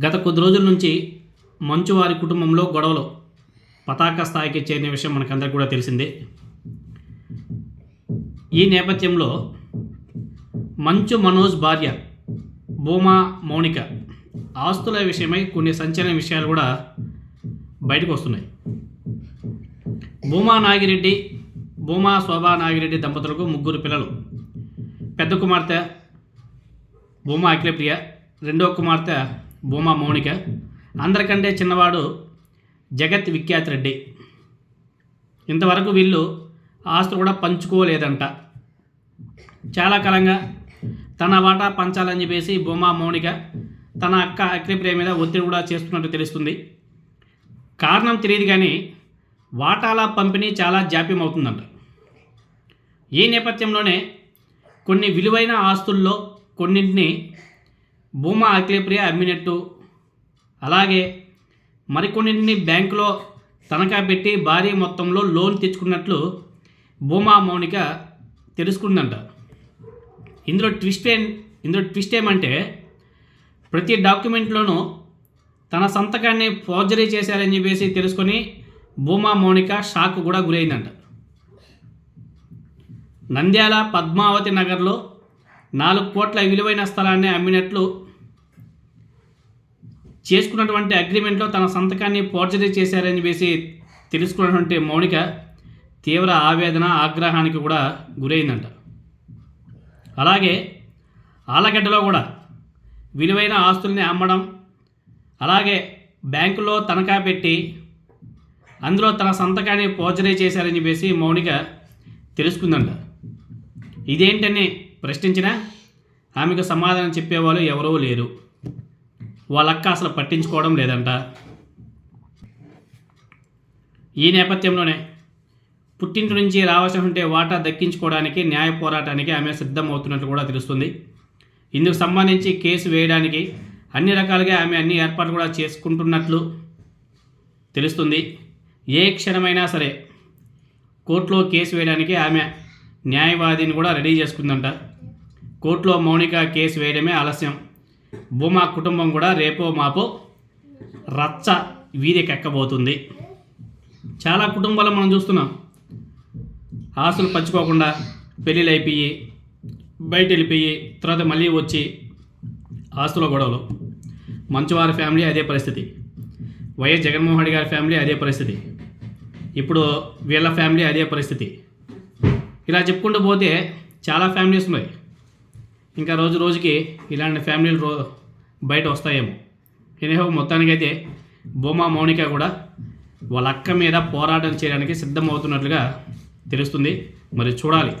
గత కొద్ది రోజుల నుంచి మంచు వారి కుటుంబంలో గొడవలు పతాక స్థాయికి చేరిన విషయం మనకందరికీ కూడా తెలిసిందే. ఈ నేపథ్యంలో మంచు మనోజ్ భార్య భూమా మౌనిక ఆస్తుల విషయమై కొన్ని సంచలన విషయాలు కూడా బయటకు వస్తున్నాయి. భూమా నాగిరెడ్డి భూమా శోభా నాగిరెడ్డి దంపతులకు ముగ్గురు పిల్లలు. పెద్ద కుమార్తె భూమా అఖిలప్రియ రెండో కుమార్తె భూమా మౌనిక. అందరికంటే చిన్నవాడు జగత్ విఖ్యాత్ రెడ్డి. ఇంతవరకు వీళ్ళు ఆస్తులు కూడా పంచుకోలేదంట. చాలా కాలంగా తన వాటా పంచాలని చెప్పేసి భూమా మౌనిక తన అక్క అగ్నిప్రియ మీద ఒత్తిడి కూడా చేస్తున్నట్టు తెలుస్తుంది. కారణం తెలియదు కానీ వాటాల పంపిణీ చాలా జాప్యం అవుతుందంట ఈ నేపథ్యంలోనే కొన్ని విలువైన ఆస్తుల్లో కొన్నింటిని భూమా అఖిలప్రియ అమ్మినట్టు. అలాగే మరికొన్నింటిని బ్యాంకులో తనఖా పెట్టి భారీ మొత్తంలో లోన్ తెచ్చుకున్నట్లు భూమా మౌనిక తెలుసుకుందంట. ఇందులో ట్విస్ట్ ఏం ఇందులో ట్విస్ట్ ఏమంటే ప్రతి డాక్యుమెంట్లోనూ తన సంతకాన్ని ఫోర్జరీ చేశారని చెప్పేసి తెలుసుకొని భూమా మౌనిక షాక్ కూడా గురైందంట. నంద్యాల పద్మావతి నగర్లో నాలుగు కోట్ల విలువైన స్థలాన్ని అమ్మినట్లు చేసుకున్నటువంటి అగ్రిమెంట్లో తన సంతకాన్ని పోర్చరీ చేశారని చెప్పేసి తెలుసుకున్నటువంటి మౌనిక తీవ్ర ఆవేదన ఆగ్రహానికి కూడా గురైందంట. అలాగే ఆలగడ్డలో కూడా విలువైన ఆస్తుల్ని అమ్మడం అలాగే బ్యాంకులో తనఖా పెట్టి అందులో తన సంతకాన్ని పోర్చరీ చేశారని చెప్పేసి మౌనిక తెలుసుకుందంట. ఇదేంటని ప్రశ్నించినా ఆమెకు సమాధానం చెప్పేవాళ్ళు ఎవరూ లేరు. వాళ్ళక్క అసలు పట్టించుకోవడం లేదంట. ఈ నేపథ్యంలోనే పుట్టింటి నుంచి రావాల్సి ఉంటే వాటా దక్కించుకోవడానికి న్యాయ పోరాటానికి ఆమె సిద్ధమవుతున్నట్లు కూడా తెలుస్తుంది. ఇందుకు సంబంధించి కేసు వేయడానికి అన్ని రకాలుగా ఆమె అన్ని ఏర్పాట్లు కూడా చేసుకుంటున్నట్లు తెలుస్తుంది. ఏ క్షణమైనా సరే కోర్టులో కేసు వేయడానికి ఆమె న్యాయవాదిని కూడా రెడీ చేసుకుందంట. కోర్టులో మౌనిక కేసు వేయడమే ఆలస్యం. భూమా కుటుంబం కూడా రేపో మాపో రచ్చ వీధికెక్కబోతుంది. చాలా కుటుంబాలు మనం చూస్తున్నాం. ఆస్తులు పంచుకోకుండా పెళ్ళిళ్ళు అయిపోయి బయట వెళ్ళిపోయి తర్వాత మళ్ళీ వచ్చి ఆస్తుల గొడవలు. మంచువారి ఫ్యామిలీ అదే పరిస్థితి. వైఎస్ జగన్మోహన్ రెడ్డి గారి ఫ్యామిలీ అదే పరిస్థితి. ఇప్పుడు వీళ్ళ ఫ్యామిలీ అదే పరిస్థితి. ఇలా చెప్పుకుంటూ పోతే చాలా ఫ్యామిలీస్ ఉన్నాయి. ఇంకా రోజు రోజుకి ఇలాంటి ఫ్యామిలీలు రో బయట వస్తాయేమో. ఎనేహో మొత్తానికైతే భూమా మౌనిక కూడా వాళ్ళ అక్క మీద పోరాటం చేయడానికి సిద్ధమవుతున్నట్లుగా తెలుస్తుంది. మరి చూడాలి.